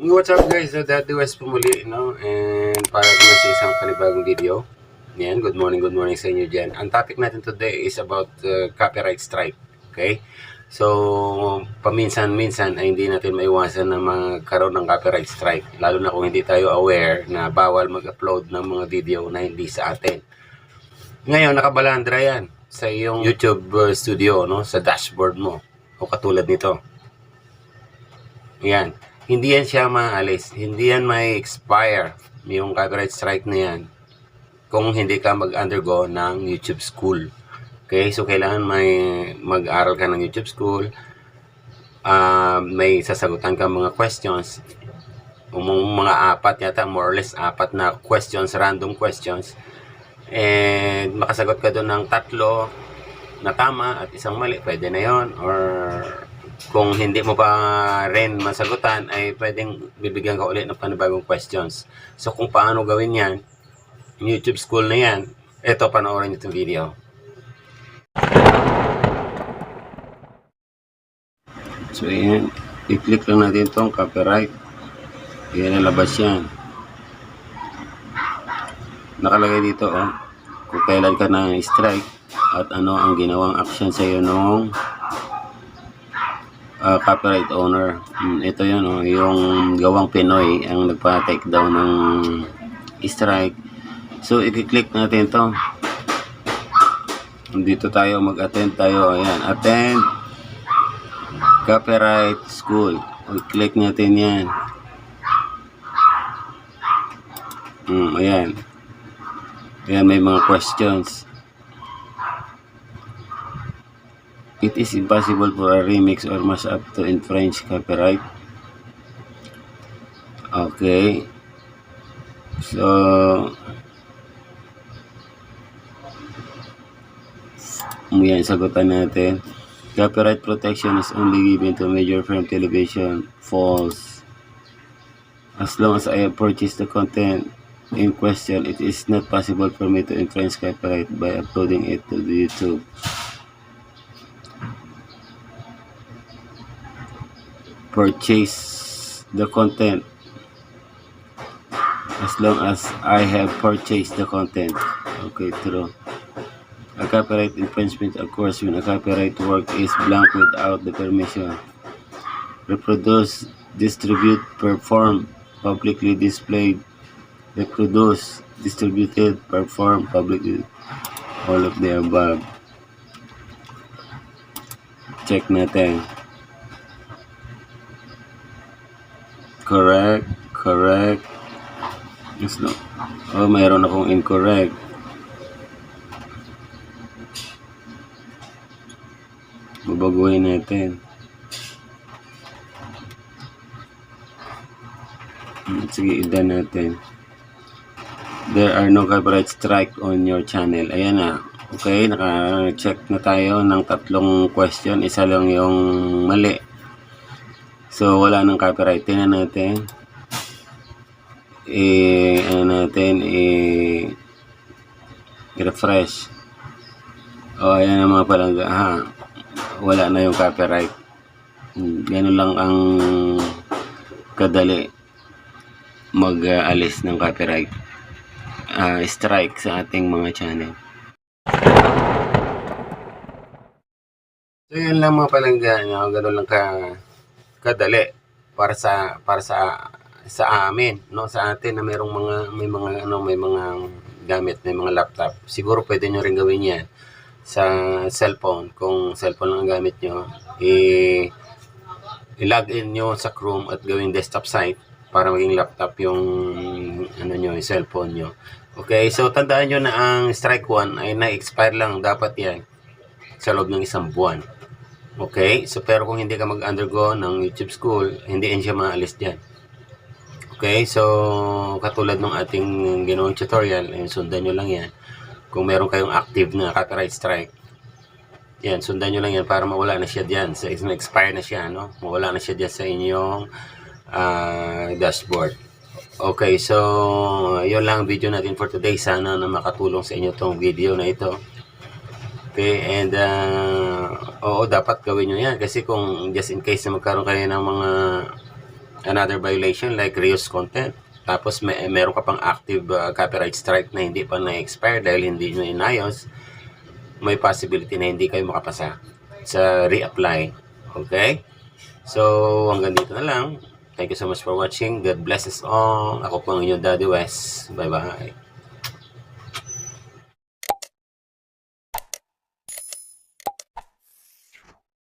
What's up guys? So, Daddy West po muli, no? And para naman sa isang panibagong video. Yan, good morning, good morning sa inyo dyan. Ang topic natin today is about uh, copyright strike. Okay? So, paminsan-minsan ay hindi natin maiwasan na magkaroon ng copyright strike. Lalo na kung hindi tayo aware na bawal mag-upload ng mga video na hindi sa atin. Ngayon, nakabalandra yan sa iyong YouTube uh, studio, no? Sa dashboard mo. O katulad nito. Yan. Hindi yan siya maalis. Hindi yan may expire. Yung copyright strike na yan. Kung hindi ka mag-undergo ng YouTube school. Okay? So, kailangan may mag-aral ka ng YouTube school. Ah, may sasagutan ka mga questions. Yung mga apat yata, more or less apat na questions, random questions. And makasagot ka doon ng tatlo na tama at isang mali, pwede na yon Or kung hindi mo pa rin masagutan, ay pwedeng bibigyan ka ulit ng panibagong questions. So kung paano gawin yan, YouTube school na yan, eto panoorin nyo itong video. So yan, i-click lang natin itong copyright. Yan nalabas yan. Nakalagay dito oh, kung kailan ka na strike at ano ang ginawang action sa iyo nung uh, copyright owner. Hmm, ito yun, oh, yung gawang Pinoy ang nagpa-take down ng strike. So, i-click natin to. Dito tayo, mag-attend tayo. Ayan, attend copyright school. I-click natin yan. Hmm, ayan. Ayan, may mga questions. It is impossible for a remix or mashup to infringe copyright. Okay. So, yan, sagutan natin. Copyright protection is only given to major film television. False. As long as I have purchased the content in question, it is not possible for me to infringe copyright by uploading it to YouTube. Purchase the content as long as I have purchased the content. Okay, true. A copyright infringement occurs when a copyright work is blank without the permission. Reproduce, distribute, perform, publicly displayed, reproduce, distributed, perform, publicly, all of the above. Check natin. Correct, correct. Yes, no. Oh, mayroon akong incorrect. Babaguhin natin. Sige, idan natin. There are no copyright strike on your channel. Ayan na. Okay, naka-check na tayo ng tatlong question. Isa lang yung mali. So, wala nang copyright. Tingnan natin. Eh, ano natin, eh, refresh. O, oh, ayan ang mga palangga. Ha, wala na yung copyright. Ganun lang ang kadali mag-alis ng copyright. Ah, strike sa ating mga channel. So, yun lang mga palangga. Ganun lang ka kadali para sa para sa sa amin no? Sa atin na mayroong mga may mga ano may mga gamit may mga laptop. Siguro pwede nyo rin gawin yan sa cellphone. Kung cellphone lang ang gamit nyo i i-log in nyo sa Chrome at gawing desktop site para maging laptop yung ano nyo yung cellphone nyo. Okay? So tandaan nyo na ang strike 1 ay na-expire lang. Dapat yan sa loob ng isang buwan Okay? So, pero kung hindi ka mag-undergo ng YouTube school, hindi yan siya maalis dyan. Okay? So, katulad ng ating ginawang tutorial, eh, sundan nyo lang yan. Kung meron kayong active na copyright strike, yan, sundan nyo lang yan para mawala na siya dyan. So, expire na siya, no? Mawala na siya dyan sa inyong ah, dashboard. Okay, so, yun lang ang video natin for today. Sana na makatulong sa inyo tong video na ito. Okay, and uh, oo, dapat gawin nyo yan. Kasi kung just in case na magkaroon kayo ng mga another violation like reuse content. Tapos may meron ka pang active uh, copyright strike na hindi pa na-expire dahil hindi nyo inayos, may possibility na hindi kayo makapasa sa reapply. Okay? So, hanggang dito na lang. Thank you so much for watching. God bless us all. Ako po ang inyong Daddy West. Bye-bye.